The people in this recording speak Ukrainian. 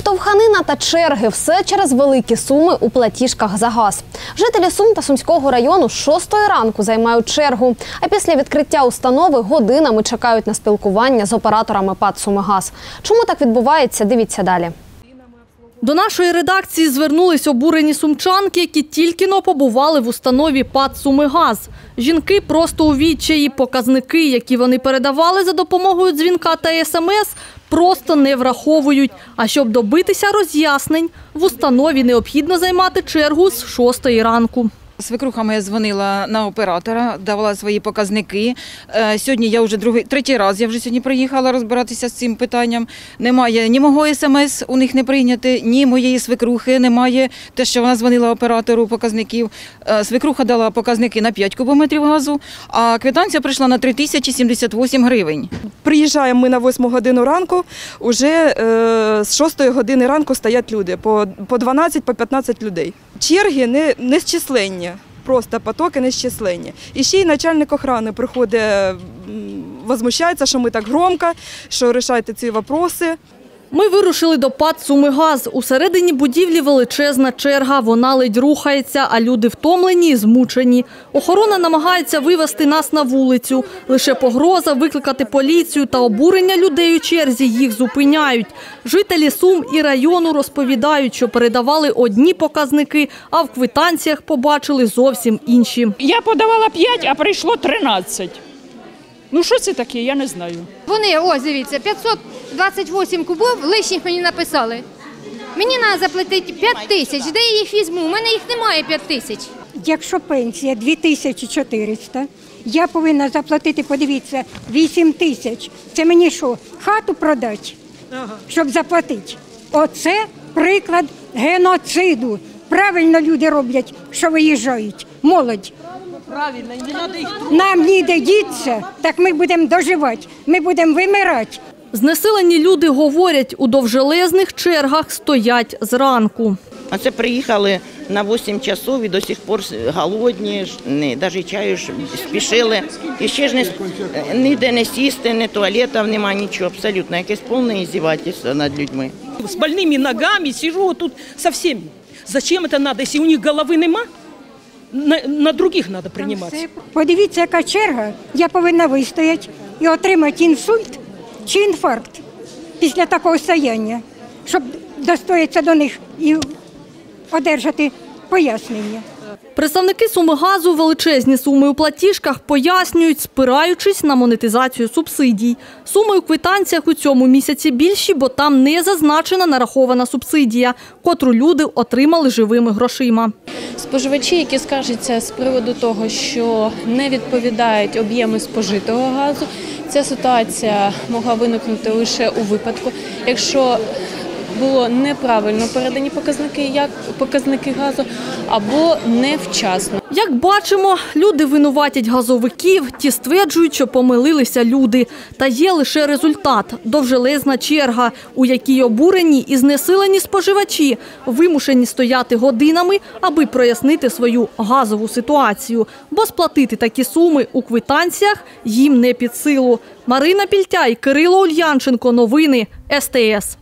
Штовханина та черги все через великі суми у платіжках за газ. Жителі Сум та Сумського району з 6 ранку займають чергу, а після відкриття установи годинами чекають на спілкування з операторами ПАД «Сумигаз». Чому так відбувається? Дивіться далі. До нашої редакції звернулись обурені сумчанки, які тільки но побували в установі ПАД «Сумигаз». Жінки просто у відчаї. Показники, які вони передавали за допомогою дзвінка та СМС, просто не враховують. А щоб добитися роз'яснень, в установі необхідно займати чергу з 6 ранку. Свекруха моя дзвонила на оператора, давала свої показники. Е, Сьогодні я вже другий, третій раз я вже сьогодні приїхала розбиратися з цим питанням. Немає ні мого смс, у них не прийняти, ні моєї свекрухи, немає те, що вона дзвонила оператору показників. Е, Свекруха дала показники на 5 кубометрів газу, а квитанція прийшла на 3078 гривень. Приїжджаємо ми на 8 годину ранку, уже е, з 6 години ранку стоять люди, по, по 12, по 15 людей. Черги не, незчисленні, просто потоки незчисленні. І ще й начальник охорони приходить, возмущається, що ми так громко, що рішайте ці питання. Ми вирушили до ПАД «Сумигаз». Усередині будівлі величезна черга. Вона ледь рухається, а люди втомлені і змучені. Охорона намагається вивести нас на вулицю. Лише погроза викликати поліцію та обурення людей у черзі їх зупиняють. Жителі Сум і району розповідають, що передавали одні показники, а в квитанціях побачили зовсім інші. Я подавала 5, а прийшло 13. Ну що це таке, я не знаю. Вони, ось дивіться, 528 кубов лишніх мені написали. Мені треба заплатити 5 тисяч. Де я їх візьму? У мене їх немає 5 тисяч. Якщо пенсія 2400, я повинна заплатити, подивіться, 8 тисяч. Це мені що, хату продати, щоб заплатити? Оце приклад геноциду. Правильно люди роблять, що виїжджають. Молодь. Нам ніде діться, так ми будемо доживати, ми будемо вимирати. Знесилені люди говорять, у довжелезних чергах стоять зранку. А це приїхали на 8 часов і до сих пор голодні, ж, не, навіть чаю ж спішили. І ще ж не, ніде не сісти, ні туалетів, нема нічого, абсолютно. Якесь повне іздівательство над людьми. З больними ногами сижу тут со всеми. Зачем это надо, если у них головы нема? На, на других надо принимать. Подивіться, яка черга. Я повинна вистояти і отримати інсульт чи інфаркт після такого стояння, щоб достоятися до них і одержати пояснення. Представники Сумигазу величезні суми у платіжках пояснюють, спираючись на монетизацію субсидій. Суми у квитанціях у цьому місяці більші, бо там не зазначена нарахована субсидія, котру люди отримали живими грошима. Споживачі, які скаржаться з приводу того, що не відповідають об'єми спожитого газу, ця ситуація могла виникнути лише у випадку, якщо було неправильно передані показники, як показники газу, або невчасно. Як бачимо, люди винуватять газовиків, ті стверджують, що помилилися люди. Та є лише результат – довжелезна черга, у якій обурені і знесилені споживачі вимушені стояти годинами, аби прояснити свою газову ситуацію. Бо сплатити такі суми у квитанціях їм не під силу. Марина Пільтяй, Кирило Ульянченко. Новини СТС.